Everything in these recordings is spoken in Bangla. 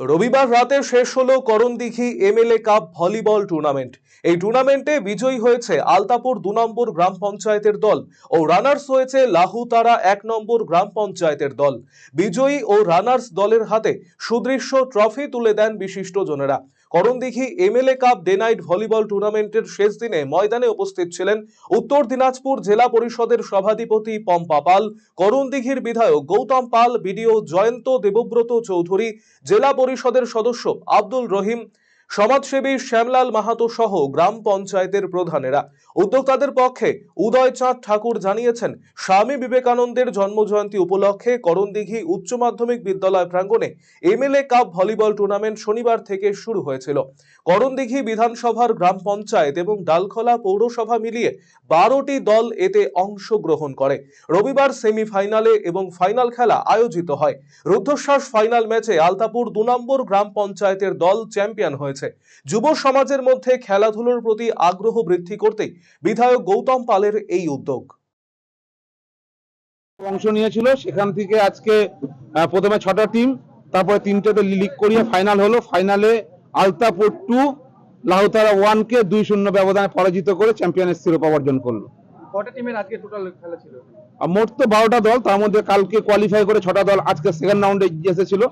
রবিবার রাতে শেষ হলো Karandighi MLA cup volleyball tournament. এই টুর্নামেন্টে বিজয়ী হয়েছে আলতাপুর দু নম্বর গ্রাম পঞ্চায়েতের দল ও রানার্স হয়েছে লাহুতারা এক নম্বর গ্রাম পঞ্চায়েতের দল। বিজয়ী ও রানার্স দলের হাতে সুদৃশ্য ট্রফি তুলে দেন বিশিষ্টজনেরা। Karandighi MLA cup day night volleyball টুর্নামেন্টের শেষ দিনে ময়দানে উপস্থিত ছিলেন উত্তর দিনাজপুর জেলা পরিষদের সভাধিপতি পম্পা পাল, করণদিঘির বিধায়ক গৌতম পাল, বিডিও জয়ন্ত দেবব্রত চৌধুরী, জেলা পরিষদের সদস্য আব্দুল রহিম সমাজসেবী শ্যামলাল মাহাতো সহ গ্রাম পঞ্চায়েতের প্রধানেরা। উদ্যোক্তাদের পক্ষে উদয়চাঁদ ঠাকুর জানিয়েছেন, স্বামী বিবেকানন্দের জন্মজয়ন্তী উপলক্ষে করণদিঘি উচ্চ মাধ্যমিক বিদ্যালয় প্রাঙ্গণে এমএলএ কাপ ভলিবল টুর্নামেন্ট শনিবার থেকে শুরু হয়েছিল। করণদিঘি বিধানসভার গ্রাম পঞ্চায়েত এবং ডালখোলা পৌরসভা মিলিয়ে বারোটি দল এতে অংশগ্রহণ করে। রবিবার সেমিফাইনালে এবং ফাইনাল খেলা আয়োজিত হয়। রুদ্ধশ্বাস ফাইনাল ম্যাচে আলতাপুর দু নম্বর গ্রাম পঞ্চায়েতের দল চ্যাম্পিয়ন হয়েছে। যুব সমাজের মধ্যে খেলাধুলোর প্রতি আগ্রহ বৃদ্ধি করতেই বিধায়ক গৌতম পালের এই উদ্যোগ। অংশ নিয়েছিল সেখান থেকে আজকে প্রথমে ছটা টিম তারপরে তিনটেতে লিগ করিয়ে ফাইনাল হলো। ফাইনালে আলতাপুর টু লাহুতারা ওয়ানকে দুই শূন্য ব্যবধানে পরাজিত করে চ্যাম্পিয়নের শিরোপা অর্জন করল। কটা টিমের আজকে টোটাল খেলা ছিল? মোট তো বারোটা দল তার মধ্যে কালকে কোয়ালিফাই করে ছটা দল আজকে সেকেন্ড রাউন্ডে এসেছিল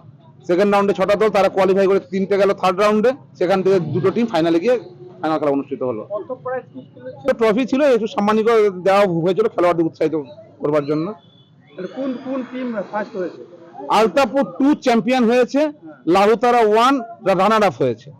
সেকেন্ড রাউন্ডে ছটা দল তারা কোয়ালিফাই করে তিনটে গেল থার্ড রাউন্ডে সেখান থেকে দুটো টিম ফাইনালে গিয়ে ফাইনাল খেলা অনুষ্ঠিত হলো। ট্রফি ছিল একটু সম্মানিত দেওয়া হয়েছিল খেলোয়াড়দের উৎসাহিত করবার জন্য। কোন কোন টিম ফার্স্ট হয়েছে? আলতাপুর টু চ্যাম্পিয়ন হয়েছে লাহুতারা ওয়ান রানার আপ হয়েছে।